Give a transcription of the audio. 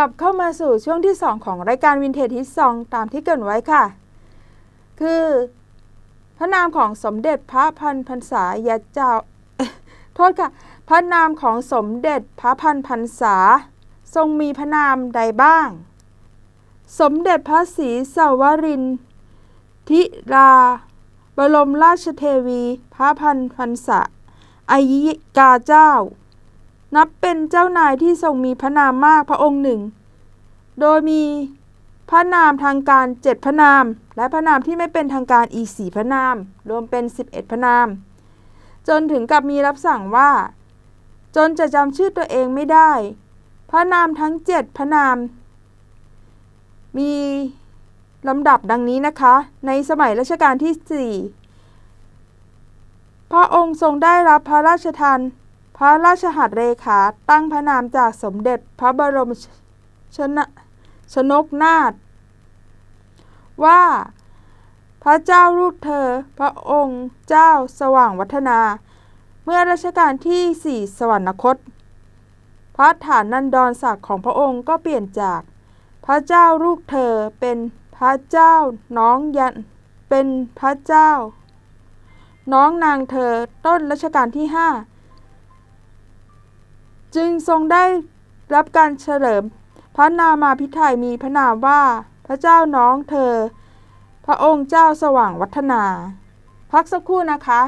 กลับเข้ามาสู่ช่วงที่ 2 ของรายการวินเทจฮิตซองตามที่เกรินไว้ค่ะ คือ พระนามของสมเด็จพระพันพรรษายาเจ้า โทษค่ะ พระนามของสมเด็จพระพันพรรษา ทรงมีพระนามใดบ้าง สมเด็จพระศรีสวรินทิราบรมราชเทวี พระพันพรรษาอายิกาเจ้า นับเป็นเจ้านายที่ทรงมีพระนามมากพระองค์หนึ่ง โดยมีพระนามทางการเจ็ดพระนาม และพระนามที่ไม่เป็นทางการอีกสี่พระนาม รวมเป็น 11 พระนาม จนถึงกับมีรับสั่งว่า จนจะจำชื่อตัวเองไม่ได้ พระนามทั้งเจ็ดพระนาม มีลำดับดังนี้นะคะ ในสมัยรัชกาลที่ 4 พระองค์ทรงได้รับพระราชทาน พระราชหัตถ์เลขาตั้งพระนามจากสมเด็จพระบรมชนชนกนาถว่าพระเจ้าลูกเธอ พระองค์เจ้าสว่างวัฒนา เมื่อรัชกาลที่สี่สวรรคต พระฐานันดรศักดิ์ของพระองค์ก็เปลี่ยนจาก พระเจ้าลูกเธอเป็นพระเจ้าน้องยันเป็นพระเจ้า น้องนางเธอต้นรัชกาลที่ห้า จึงทรงได้รับการเฉลิม พระนามาพิไทยมีพระนามว่าพระเจ้าน้องเธอ พระองค์เจ้าสว่างวัฒนา พักสักครู่นะคะ